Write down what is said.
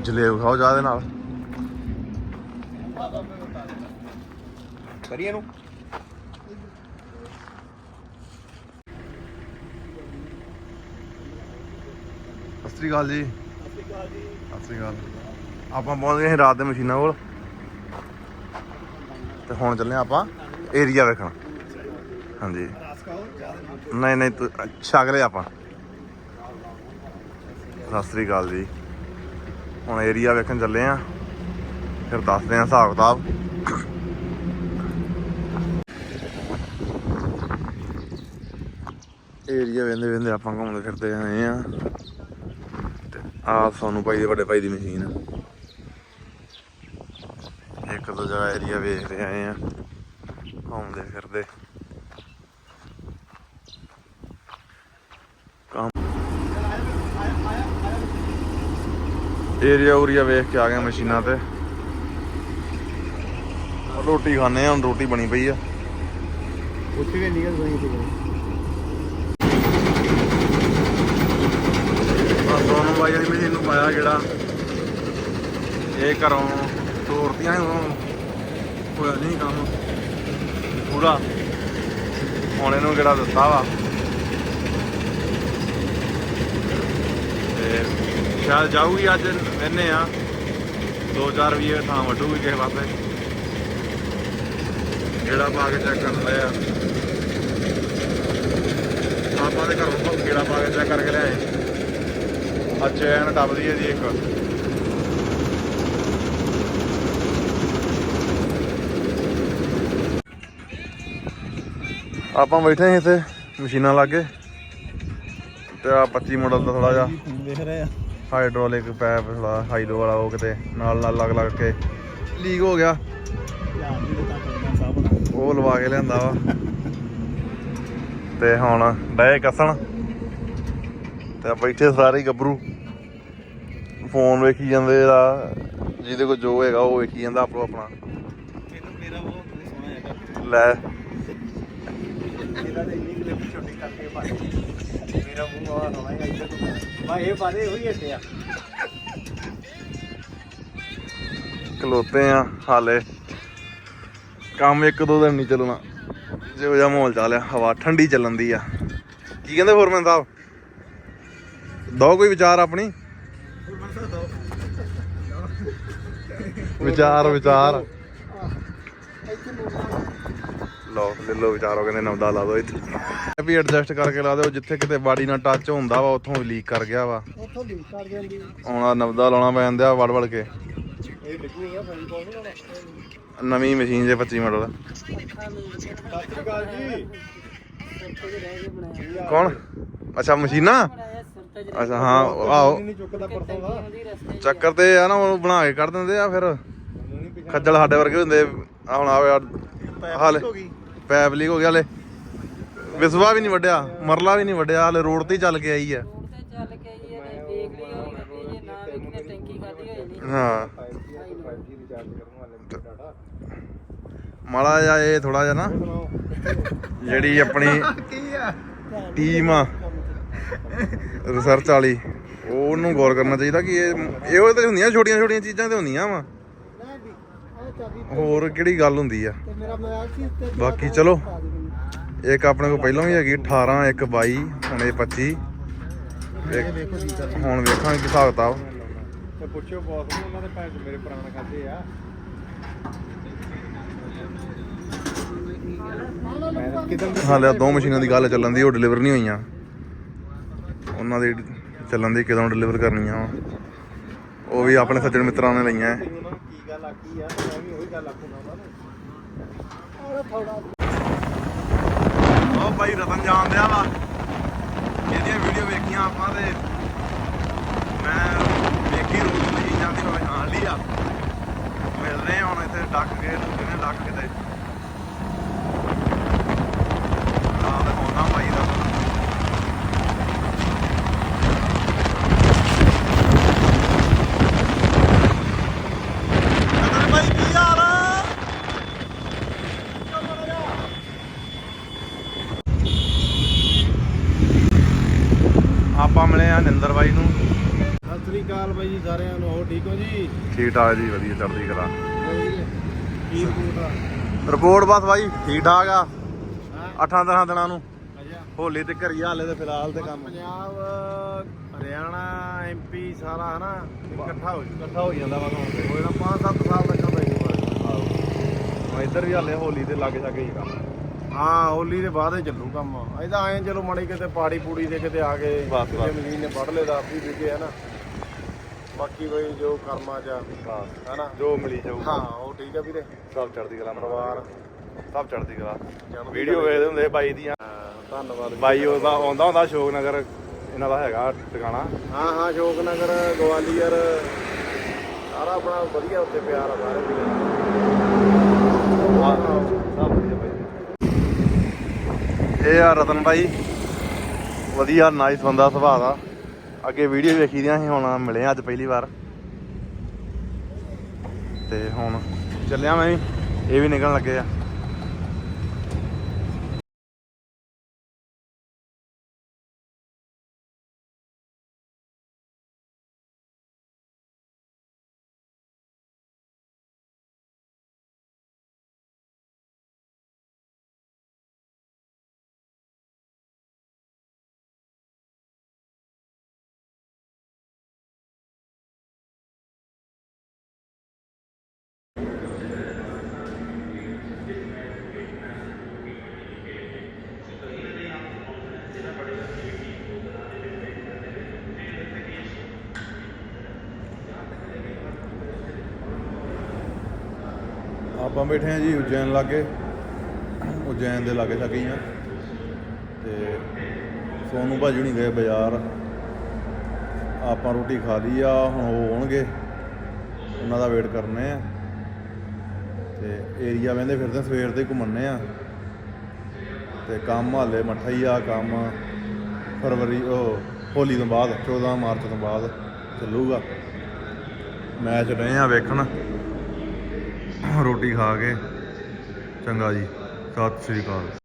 ਜਲੇਬ ਖਾਓ ਚਾਹ ਦੇ ਨਾਲ। ਕਰੀਏ ਨੂੰ ਸ੍ਰੀ ਅਕਾਲ ਜੀ। ਸਤਿ ਸ੍ਰੀ ਅਕਾਲ ਆਪਾਂ ਪਹੁੰਚ ਗਏ ਸੀ ਰਾਤ ਦੇ ਮਸ਼ੀਨਾਂ ਕੋਲ। ਤੇ ਹੁਣ ਚੱਲੇ ਹਾਂ ਆਪਾਂ ਏਰੀਆ ਵੇਖਣ। ਹਾਂਜੀ। ਨਹੀਂ ਨਹੀਂ ਤੂੰ ਛਕ ਲਿਆ ਆਪਾਂ। ਸਤਿ ਸ੍ਰੀ ਅਕਾਲ ਜੀ। ਹੁਣ ਏਰੀਆ ਵੇਖਣ ਚੱਲੇ ਆ। ਫਿਰ ਦੱਸਦੇ ਆ ਹਿਸਾਬ ਕਿਤਾਬ। ਏਰੀਆ ਵੇਂਦੇ ਵੇਂਦੇ ਆਪਾਂ ਘੁੰਮਦੇ ਫਿਰਦੇ ਆਏ ਆ। ਆ ਸਾਨੂੰ ਭਾਈ ਦੇ ਵੱਡੇ ਭਾਈ ਦੀ ਮਸ਼ੀਨ। ਇੱਕ ਦੋ ਜਗ੍ਹਾ ਏਰੀਆ ਵੇਖਦੇ ਆਏ ਆ। ਘੁੰਮਦੇ ਫਿਰਦੇ। ਏਰੀਆ ਉਰੀਆ ਵੇਖ ਕੇ ਆ ਗਏ ਮਸ਼ੀਨਾਂ ਤੇ। ਰੋਟੀ ਖਾਣੇ ਆ ਹੁਣ ਰੋਟੀ ਬਣੀ ਪਈ ਆ। ਉੱਥੇ ਵੀ ਨਿਕਲ ਗਈ ਸੀ। ਸੋਨੂੰ ਭਾਈ ਵਾਲੀ ਮਸ਼ੀਨ ਨੂੰ ਪਾਇਆ ਜਿਹੜਾ। ਇਹ ਘਰੋਂ ਤੋਰਤੀਆਂ ਉਦੋਂ ਹੋਇਆ ਨਹੀਂ ਕੰਮ। ਪੂਰਾ। ਹੁਣ ਇਹਨੂੰ ਕਿਹੜਾ ਦਿੱਤਾ ਵਾ ਤੇ ਸ਼ਾਇਦ ਜਾਊਗੀ ਅੱਜ ਇਹਨੇ ਆ। ਦੋ ਚਾਰ ਵੀ ਥਾਂ ਵੱਢੂਗੀ ਕਿਸੇ ਪਾਸੇ। ਗੇੜਾ ਪਾ ਕੇ ਚੈੱਕ ਕਰਨ ਲਿਆ ਆਪਾਂ ਦੇ ਘਰੋਂ ਗੇੜਾ ਪਾ ਕੇ ਚੈੱਕ ਕਰਕੇ ਲਿਆਏ। ਅੱਜ ਐਨ ਟੱਪਦੀ ਹੈ ਜੀ ਇੱਕ। ਆਪਾਂ ਬੈਠੇ ਹਾਂ ਇੱਥੇ, ਮਸ਼ੀਨਾਂ ਲਾਗੇ ਤੇ ਆ 25 ਮਾਡਲ ਦਾ ਥੋੜਾ ਜਿਹਾ। ਦੇਖ ਰਹੇ ਆ। ਹਾਈਡ੍ਰੋਲਿਕ ਪੈਪ ਥੋੜਾ ਹਾਈਡਰੋ ਵਾਲਾ ਉਹ ਕਿਤੇ ਨਾਲ ਨਾਲ ਲੱਗ ਲੱਗ ਕੇ ਲੀਕ ਹੋ ਗਿਆ। ਉਹ ਲਵਾ ਕੇ ਲਿਆਂਦਾ ਵਾ। ਤੇ ਹੁਣ ਡਏ ਕੱਸਣ। ਤੇ ਆ ਬੈਠੇ ਸਾਰੇ ਗੱਭਰੂ ਫੋਨ ਵੇਖੀ ਜਾਂਦੇ ਆ। ਜਿਹਦੇ ਕੋਲ ਜੋ ਹੈਗਾ ਉਹ ਵੇਖੀ ਜਾਂਦਾ ਆਪੋ ਆਪਣਾ। ਲੈ। ਮੇਰਾ ਤਾਂ ਇੰਨੀ ਕਲਿੱਪ ਛੋਟੀ ਕਰਕੇ ਪਾ ਮੇਰਾ ਮੂੰਹ ਆ ਹੋਣਾ ਹੈ ਇੱਧਰ ਨੂੰ ਮੈਂ ਇਹ ਬਾਰੇ ਹੋਈ ਹਟਿਆ ਖਲੋਤੇ ਆ ਹਾਲੇ। ਕੰਮ ਇੱਕ ਦੋ ਦਿਨ ਨਹੀਂ ਚੱਲਣਾ। ਜਿਹੋ ਜਿਹਾ ਮਾਹੌਲ ਚੱਲਿਆ ਹਵਾ ਠੰਡੀ ਚੱਲਣ ਦੀ ਆ। ਕੀ ਕਹਿੰਦੇ ਫੋਰਮੈਨ ਸਾਹਿਬ? ਦੋ ਕੋਈ ਵਿਚਾਰ ਆਪਣੀ? ਵਿਚਾਰ ਵਿਚਾਰ। ਲਓ ਲੈ ਲਓ ਵਿਚਾਰੋ ਕਹਿੰਦੇ ਨਵਦਾ ਲਾ ਦਿਓ ਇੱਥੇ। ਵੀ ਐਡਜਸਟ ਕਰਕੇ ਲਾ ਦਿਓ ਜਿੱਥੇ ਕਿਤੇ ਬਾਡੀ ਨਾਲ ਟੱਚ ਹੁੰਦਾ ਵਾ ਉੱਥੋਂ ਲੀਕ ਕਰ ਗਿਆ ਵਾ। ਉੱਥੋਂ ਲੀਕ ਕਰ ਜਾਂਦੀ ਹੁਣ ਆਹ ਨਵਦਾ ਲਾਉਣਾ ਪੈ ਜਾਂਦਾ ਵੜ ਵੜ ਕੇ। ਇਹ ਡਿੱਗਣੀ ਆ ਫੋਨ ਕੋਲ ਨਹੀਂ ਨਵੀਂ ਮਸ਼ੀਨ ਜੇ 25 ਮਾਡਲ ਸਤਿ ਸ਼੍ਰੀ ਅਕਾਲ ਜੀ। ਕੌਣ? ਅੱਛਾ ਮਸ਼ੀਨਾਂ? ਅੱਛਾ ਹਾਂ ਆਓ। ਚੱਕਰ ਤੇ ਆ ਨਾ ਉਹ ਬਣਾ ਕੇ ਕੱਢ ਦਿੰਦੇ ਆ ਫਿਰ। ਖੱਜਲ ਸਾਡੇ ਵਰਗੇ ਹੁੰਦੇ। ਆ ਹੁਣ ਆਵੇ ਹਾਲੇ ਹੋ ਗਈ। ਪੈਪ ਲੀਕ ਹੋ ਗਿਆ ਹਲੇ। ਵਿਸਵਾ ਵੀ ਨਹੀਂ ਵੱਡਿਆ ਮਰਲਾ ਵੀ ਨਹੀਂ ਵੱਡਿਆ ਹਲੇ ਰੋਡ ਤੇ ਹੀ ਚੱਲ ਕੇ ਆਈ ਤੇ ਚੱਲ ਕੇ ਹੈ ਤੇ ਦੇਖ ਲਈ ਹੋਈ ਗੱਡੀ ਜੇ ਨਾ ਵੇਖਨੇ ਟੈਂਕੀ ਖਾਦੀ ਹੋਈ ਨਹੀਂ। ਹਾਂ। 5G ਰਿਚਾਰਜ ਕਰਨ ਵਾਲੇ ਡਾਟਾ ਮਾੜਾ ਜਿਹਾ ਇਹ ਥੋੜਾ ਜਿਹਾ ਨਾ ਜਿਹੜੀ ਆਪਣੀ ਕੀ ਆ ਟੀਮ ਆ ਰਿਸਰਚ ਵਾਲੀ ਉਹਨੂੰ ਗੌਰ ਕਰਨਾ ਚਾਹੀਦਾ ਕਿ ਇਹ ਇਹੋ ਤਾਂ ਹੁੰਦੀਆਂ ਛੋਟੀਆਂ ਛੋਟੀਆਂ ਚੀਜ਼ਾਂ ਤੇ ਹੁੰਦੀਆਂ ਵਾ। ਚਾਬੀ ਹੋਰ ਕਿਹੜੀ ਗੱਲ ਹੁੰਦੀ ਆ? ਤੇ ਮੇਰਾ ਮੋਬਾਈਲ ਸੀ ਉੱਤੇ ਬਾਕੀ ਚਲੋ। ਇੱਕ ਆਪਣੇ ਕੋਲ ਪਹਿਲਾਂ ਵੀ ਹੈਗੀ 18 ਇੱਕ 22 ਹੁਣ ਇਹ 25 ਇੱਕ ਦੇਖੋ ਜੀ ਸਰ ਹੁਣ ਵੇਖਾਂਗੇ ਕੀ ਹਿਸਾਬ ਕਿਤਾਬ। ਤੇ ਪੁੱਛਿਓ ਬੌਸ ਨੂੰ ਉਹਨਾਂ ਦੇ ਭੈਣ ਚੋਦ ਮੇਰੇ ਪੁਰਾਣੇ ਖਾਤੇ ਆ। ਮੈਂ ਕਿਦਾਂ ਹਾਲੇ ਦੋ ਮਸ਼ੀਨਾਂ ਦੀ ਗੱਲ ਚੱਲਣ ਦੀ ਉਹ ਡਿਲੀਵਰ ਨਹੀਂ ਹੋਈਆਂ। ਉਹਨਾਂ ਦੀ ਚੱਲਣ ਦੀ ਕਦੋਂ ਡਿਲੀਵਰ ਕਰਨੀਆਂ ਉਹ ਵੀ ਆਪਣੇ ਸੱਜਣ ਮਿੱਤਰਾਂ ਨੇ ਲਈਆਂ। ਗੱਲ ਆਖੀ ਆ, ਮੈਂ ਵੀ ਉਹੀ ਗੱਲ ਆਖੂਗਾ ਉਹਨਾਂ ਨੂੰ। ਉਹ ਥੋੜਾ ਉਹ ਭਾਈ ਰਤਨ ਜਾਣ ਦਿਆ ਵਾ। ਇਹਦੀਆਂ ਵੀਡੀਓ ਵੇਖੀਆਂ ਆਪਾਂ ਤੇ ਮੈਂ ਵੇਖੀ ਰੋਜ਼ ਨਹੀਂ ਜਾਂਦੀ ਹੋਵੇ ਹਾਂ ਲਈ ਆ। ਮਿਲਦੇ ਆ ਹੁਣ ਇੱਥੇ ਡੱਕ ਕੇ ਦੂਜੇ ਨੇ ਡੱਕ ਕਿਤੇ ਆ ਤੇ ਹੋਣਾ ਭਾਈ ਦਾ ਰਤਨ ਭਾਈ ਕੀ ਹਾਲ ਆ ਆਪਾਂ ਮਿਲੇ ਆ ਨਿੰਦਰ ਬਾਈ ਨੂੰ ਸ੍ਰੀ ਅਕਾਲ ਬਾਈ ਜੀ ਸਾਰਿਆਂ ਨੂੰ ਹੋ ਠੀਕ ਹੋ ਜੀ? ਠੀਕ ਠਾਕ ਜੀ ਵਧੀਆ ਚੜ੍ਹਦੀ ਕਲਾ। ਕੀ ਰਿਪੋਰਟ ਆ? ਰਿਪੋਰਟ ਬਸ ਬਾਈ ਠੀਕ ਠਾਕ ਆ। ਅੱਠਾਂ ਦਸਾਂ ਦਿਨਾਂ ਨੂੰ। ਹੋਲੀ ਤੇ ਘਰੀ ਹਾਲੇ ਤੇ ਫਿਲਹਾਲ ਤੇ ਕੰਮ। ਪੰਜਾਬ ਹਰਿਆਣਾ ਐਮਪੀ ਸਾਰਾ ਹਨਾ ਇਕੱਠਾ ਹੋ ਜੂ ਇਕੱਠਾ ਹੋ ਜਾਂਦਾ ਵਾ ਹੁਣ ਤੇ। ਨਾ 5-7 ਸਾਲ ਤੱਕ ਦਾ ਹੀ ਹੁਣ ਇੱਧਰ ਵੀ ਹਾਲੇ ਹੋਲੀ ਤੇ ਲੱਗ ਜਾਗੇ ਹੀ ਕੰਮ। ਹਾਂ ਹੋਲੀ ਦੇ ਬਾਅਦ ਹੀ ਚੱਲੂ ਕੰਮ। ਇਹਦਾ ਐਂ ਚਲੋ ਮਾੜੀ ਕਿਤੇ ਪਾੜੀ ਪੂੜੀ ਦੇ ਕਿਤੇ ਆ ਗਏ ਬਸ, ਬਸ। ਮਸ਼ੀਨ ਨੇ ਵੱਢ ਲਏ ਦਾ ਆਪੀ ਵਿਕੇ ਹਨਾ ਬਾਕੀ ਬਈ ਜੋ ਕਰਮਾਂ ਚ ਆ, ਬਸ ਹਨਾ ਜੋ ਮਿਲੀ ਜਾਊ ਹਾਂ ਉਹ ਠੀਕ ਆ ਵੀਰੇ। ਸਭ ਚੜ੍ਹਦੀ ਕਲਾ ਪਰਿਵਾਰ ਸਭ ਚੜ੍ਹਦੀ ਕਲਾ। ਚੜ੍ਹਦੀ ਵੀਡੀਓ। ਵੇਖਦੇ ਹੁੰਦੇ ਬਾਈ ਦੀਆਂ। ਹਾਂ, ਧੰਨਵਾਦ। ਬਾਈ ਉਹਦਾ ਆਉਂਦਾ ਹੁੰਦਾ ਸ਼ੋਕ ਨਗਰ ਇਹਨਾਂ ਦਾ ਹੈਗਾ ਟਿਕਾਣਾ। ਹਾਂ ਹਾਂ ਸ਼ੋਕ ਨਗਰ ਗਵਾਲੀਅਰ ਸਾਰਾ ਆਪਣਾ ਵਧੀਆ ਉੱਤੇ ਪਿਆਰ ਆ ਸਾਰੇ ਵੀਰੇ ਹਾਂ ਸਭ ਵਧੀਆ ਬਾਈ। ਇਹ ਆ ਰਤਨ ਬਾਈ ਵਧੀਆ ਨਾਈਸ ਬੰਦਾ ਸੁਭਾਅ ਦਾ। ਅੱਗੇ ਵੀਡੀਓ ਵੇਖੀ ਦੀਆਂ ਸੀ, ਹੁਣ ਮਿਲੇ ਅੱਜ ਪਹਿਲੀ ਵਾਰ। ਤੇ ਹੁਣ ਚੱਲਿਆ ਮੈਂ ਵੀ। ਇਹ ਵੀ ਨਿਕਲਣ ਲੱਗੇ ਆ। ਆਪਾਂ ਬੈਠੇ ਹਾਂ ਜੀ ਉਜੈਨ ਲਾਗੇ, ਉਜੈਨ ਦੇ ਲਾਗੇ ਛਾਗੇ ਆ ਤੇ ਸੋਨੂ ਭਾਜੀ ਨਹੀਂ ਗਏ ਬਾਜ਼ਾਰ। ਆਪਾਂ ਰੋਟੀ ਖਾ ਲਈ ਆ, ਹੁਣ ਉਹ ਆਉਣਗੇ। ਉਹਨਾਂ ਦਾ ਵੇਟ ਕਰਨੇ ਆ। ਤੇ ਏਰੀਆ ਵੰਦੇ ਫਿਰਦੇ ਸਵੇਰ ਦੇ ਘੁੰਮਣੇ ਆ। ਤੇ ਕੰਮ ਹਾਲੇ ਮੱਠਾ ਹੀ ਆ, ਕੰਮ ਫਰਵਰੀ, ਉਹ ਹੋਲੀ ਤੋਂ ਬਾਅਦ 14 ਮਾਰਚ ਤੋਂ ਬਾਅਦ ਚੱਲੂਗਾ। ਮੈਚ ਰਹੇ ਆ ਵੇਖਣ। ਰੋਟੀ ਖਾ ਕੇ। ਚੰਗਾ ਜੀ। ਸਤਿ ਸ੍ਰੀ ਅਕਾਲ।